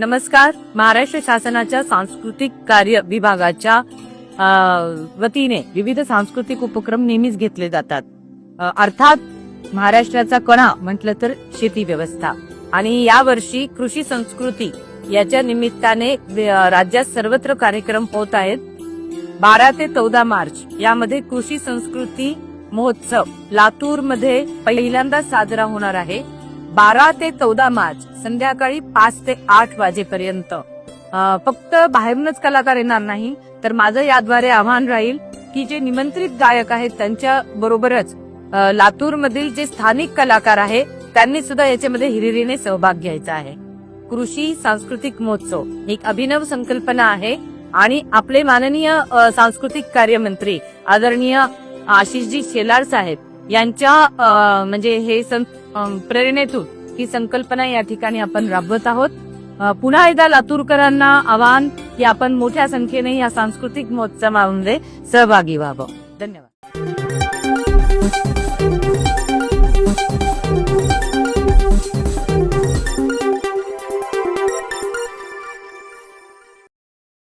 नमस्कार. महाराष्ट्र शासनाच्या सांस्कृतिक कार्य विभागाच्या वतीने विविध सांस्कृतिक उपक्रम नेहमीच घेतले जातात. अर्थात महाराष्ट्राचा कणा म्हटलं तर शेती व्यवस्था. आणि यावर्षी कृषी संस्कृती याच्या निमित्ताने राज्यात सर्वत्र कार्यक्रम होत आहेत. बारा ते चौदा मार्च यामध्ये कृषी संस्कृती महोत्सव लातूरमध्ये पहिल्यांदा साजरा होणार आहे. बारा ते चौदा मार्च संध्याकाळी पाच ते आठ वाजेपर्यंत. फक्त बाहेरूनच कलाकार येणार नाही तर माझं याद्वारे आव्हान राहील की जे निमंत्रित गायक आहेत त्यांच्या बरोबरच लातूर मधील जे स्थानिक कलाकार आहे त्यांनी सुद्धा याच्यामध्ये हिरिरीने सहभाग घ्यायचा आहे. कृषी सांस्कृतिक महोत्सव एक अभिनव संकल्पना आहे आणि आपले माननीय सांस्कृतिक कार्यमंत्री आदरणीय आशिषजी शेलार साहेब यांच्या म्हणजे हे सं- प्रेरणेतून ही संकल्पना या ठिकाणी आपण राबवत आहोत. पुन्हा एकदा लातूरकरांना आवाहन की आपण मोठ्या संख्येने या सांस्कृतिक महोत्सवामध्ये सहभागी व्हावं. धन्यवाद.